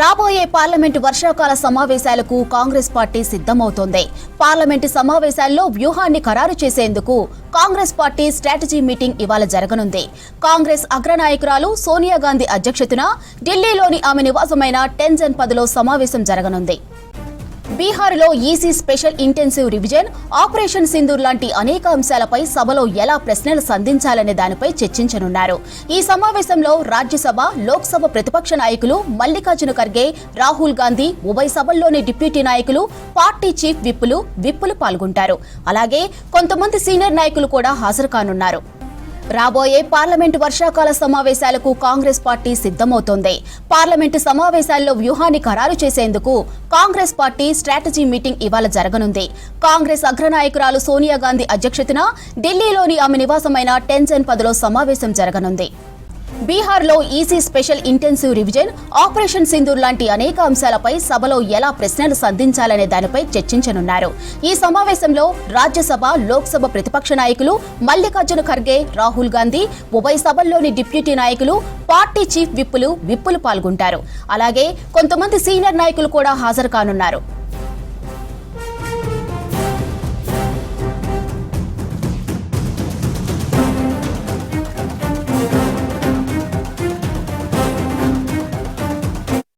రాబోయే పార్లమెంటు వర్షాకాల సమావేశాలకు కాంగ్రెస్ పార్టీ సిద్ధమవుతోంది. పార్లమెంటు సమావేశాల్లో వ్యూహాన్ని ఖరారు చేసేందుకు కాంగ్రెస్ పార్టీ స్ట్రాటజీ మీటింగ్ ఇవాళ జరగనుంది. కాంగ్రెస్ అగ్రనాయకురాలు సోనియా గాంధీ అధ్యక్షతన ఢిల్లీలోని ఆమె నివాసమైన టెన్జన్ పదిలో సమావేశం జరగనుంది. బీహార్లో EC special intensive revision operation Sindoor లాంటి అనేక అంశాలపై సభలో ఎలా ప్రశ్నలు సంధించాలనే దానిపై చర్చించనున్నారు. ఈ సమావేశంలో రాజ్యసభ లోక్సభ ప్రతిపక్ష నాయకులు మల్లికార్జున ఖర్గే రాహుల్ గాంధీ ఉభయ సభల్లోని డిప్యూటీ నాయకులు పార్టీ చీఫ్ విప్పులు విప్పులు పాల్గొంటారు. అలాగే కొంతమంది సీనియర్ నాయకులు కూడా హాజరు కానున్నారు. రాబోయే పార్లమెంటు వర్షాకాల సమావేశాలకు కాంగ్రెస్ పార్టీ సిద్ధమవుతోంది. పార్లమెంటు సమావేశాల్లో వ్యూహాన్ని ఖరారు చేసేందుకు కాంగ్రెస్ పార్టీ స్ట్రాటజీ మీటింగ్ ఇవాళ జరగనుంది. కాంగ్రెస్ అగ్రనాయకురాలు సోనియా గాంధీ అధ్యక్షతన ఢిల్లీలోని ఆమె నివాసమైన టెన్జన్ పదిలో సమావేశం జరగనుంది. బీహార్లో EC special intensive revision operation Sindoor లాంటి అనేక అంశాలపై సభలో ఎలా ప్రశ్నలు సంధించాలనే దానిపై చర్చించనున్నారు. ఈ సమావేశంలో రాజ్యసభ లోక్సభ ప్రతిపక్ష నాయకులు మల్లికార్జున ఖర్గే రాహుల్ గాంధీ ఉభయ సభల్లోని డిప్యూటీ నాయకులు పార్టీ చీఫ్ విప్పులు విప్పులు పాల్గొంటారు. అలాగే కొంతమంది సీనియర్ నాయకులు కూడా హాజరు కానున్నారు.